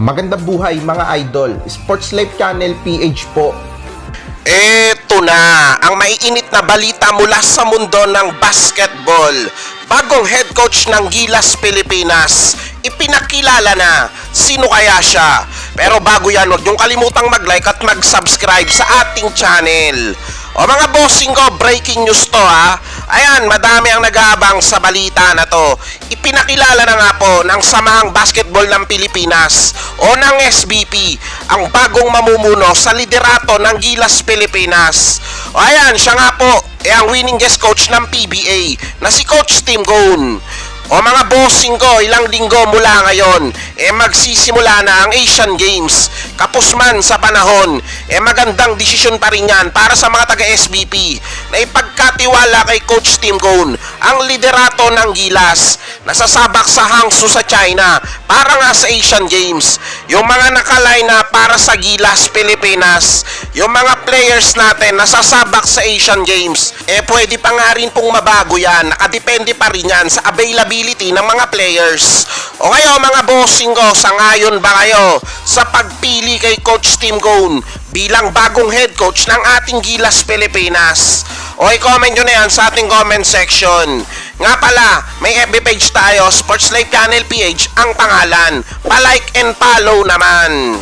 Magandang buhay mga idol. Sports Life Channel PH po. Eto na, ang maiinit na balita mula sa mundo ng basketball. Bagong head coach ng Gilas Pilipinas, ipinakilala na sino kaya siya. Pero bago yan, huwag niyong kalimutang mag-like at mag-subscribe sa ating channel. O mga bossing ko, breaking news to ha. Ayan, madami ang nag-aabang sa balita na to. Ipinakilala na nga po ng Samahang Basketball ng Pilipinas o ng SBP ang bagong mamumuno sa liderato ng Gilas Pilipinas. O ayan, siya nga po, eh, ang winning guest coach ng PBA na si Coach Tim Cone. O mga bossing ko, ilang linggo mula ngayon, eh magsisimula na ang Asian Games. Kapos man sa panahon, eh magandang desisyon pa rin yan para sa mga taga-SBP na ipagkatiwala kay Coach Tim Cone ang liderato ng Gilas na sasabak sa Hangzhou sa China para nga sa Asian Games. Yung mga nakalay na para sa Gilas Pilipinas, yung mga players natin na sasabak sa Asian Games, eh pwede pa nga rin pong mabago yan. Nakadepende pa rin yan sa availability ng mga players. O ngayon mga bossing ko, sangayon ba kayo sa pagpili kay Coach Tim Cone bilang bagong head coach ng ating Gilas Pilipinas? O i-comment nyo na yan sa ating comment section. Nga pala, may FB page tayo, Sports Life Channel PH ang pangalan. Pa-like and follow naman.